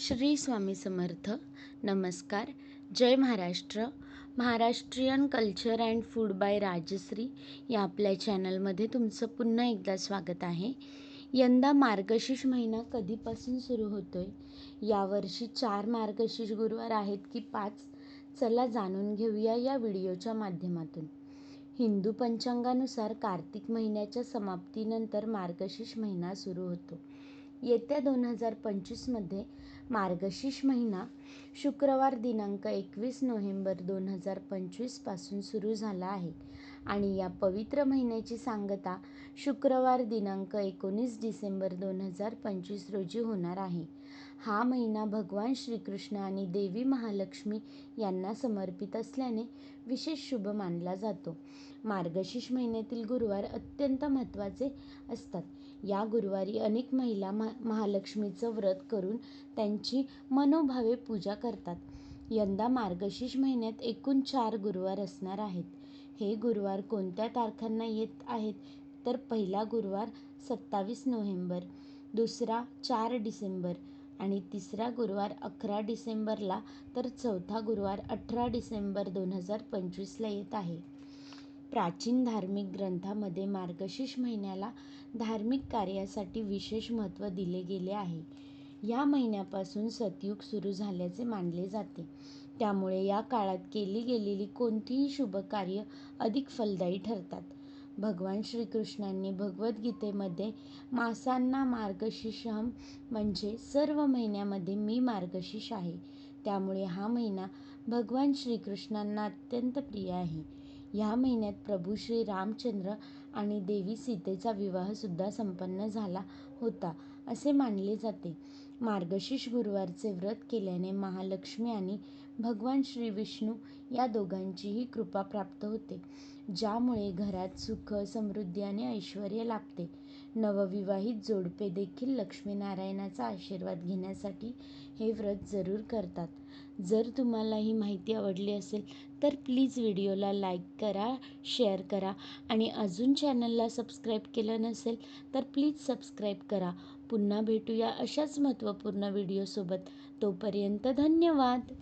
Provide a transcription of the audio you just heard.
श्री स्वामी समर्थ. नमस्कार. जय Maharashtra. Maharashtrian culture and food by Rajshree या आपल्या चॅनलमध्ये तुमचं पुन्हा एकदा स्वागत आहे. यंदा मार्गशीर्ष महिना कधीपासून सुरू होतो आहे यावर्षी चार मार्गशीर्ष गुरुवार आहेत की पाच? चला जाणून घेऊया या व्हिडिओच्या माध्यमातून. हिंदू पंचांगानुसार कार्तिक महिन्याच्या समाप्तीनंतर मार्गशीर्ष महिना सुरू होतो. येत्या दोन हजार पंचवीसमध्ये मार्गशीर्ष महिना शुक्रवार दिनांक एकवीस नोव्हेंबर दोन हजार पंचवीसपासून सुरू झाला आहे. आणि या पवित्र महिन्याची सांगता शुक्रवार दिनांक एकोणीस डिसेंबर दोन हजार पंचवीस रोजी होणार आहे. हा महिना भगवान श्रीकृष्ण आणि देवी महालक्ष्मी यांना समर्पित असल्याने विशेष शुभ मानला जातो. मार्गशीर्ष महिन्यातील गुरुवार अत्यंत महत्त्वाचे असतात. या गुरुवारी अनेक महिला महा महालक्ष्मीचं व्रत करून त्यांची मनोभावे पूजा करतात. यंदा मार्गशीर्ष महिन्यात एकूण चार गुरुवार असणार आहेत. हे गुरुवार कोणत्या तारखांना येत आहेत? तर पहिला गुरुवार सत्तावीस नोव्हेंबर दुसरा चार डिसेंबर आणि तिसरा गुरुवार अकरा डिसेंबरला तर चौथा गुरुवार अठरा डिसेंबर दोन हजार पंचवीसला येत आहे. प्राचीन धार्मिक ग्रंथामध्ये मार्गशीर्ष महिन्याला धार्मिक कार्यासाठी विशेष महत्त्व दिले गेले आहे. या महिन्यापासून सतयुग सुरू झाल्याचे मानले जाते. त्यामुळे या काळात केली गेलेली कोणतीही शुभ कार्य अधिक फलदायी ठरतात. भगवान श्रीकृष्णांनी भगवद्गीतेमध्ये मासांना मार्गशीर्षम म्हणजे सर्व महिन्यामध्ये मी मार्गशीर्ष आहे. त्यामुळे हा महिना भगवान श्रीकृष्णांना अत्यंत प्रिय आहे. ह्या महिन्यात प्रभू श्री रामचंद्र आणि देवी सीतेचा विवाहसुद्धा संपन्न झाला होता असे मानले जाते. मार्गशीर्ष गुरुवारचे व्रत केल्याने महालक्ष्मी आणि भगवान श्री विष्णू या दोघांचीही कृपा प्राप्त होते ज्यामुळे घरात सुख समृद्धी आणि ऐश्वर लाभते. नवविवाहित जोडपे देखील लक्ष्मीनारायणाचा आशीर्वाद घेण्यासाठी हे व्रत जरूर करतात. जर तुम्हाला ही माहिती आवडली असेल तर प्लीज व्हिडिओला लाईक करा शेअर करा आणि अजून चॅनलला सबस्क्राईब केलं नसेल तर प्लीज सबस्क्राईब करा. पुन्हा भेटूया अशाच महत्त्वपूर्ण व्हिडिओसोबत तोपर्यंत धन्यवाद.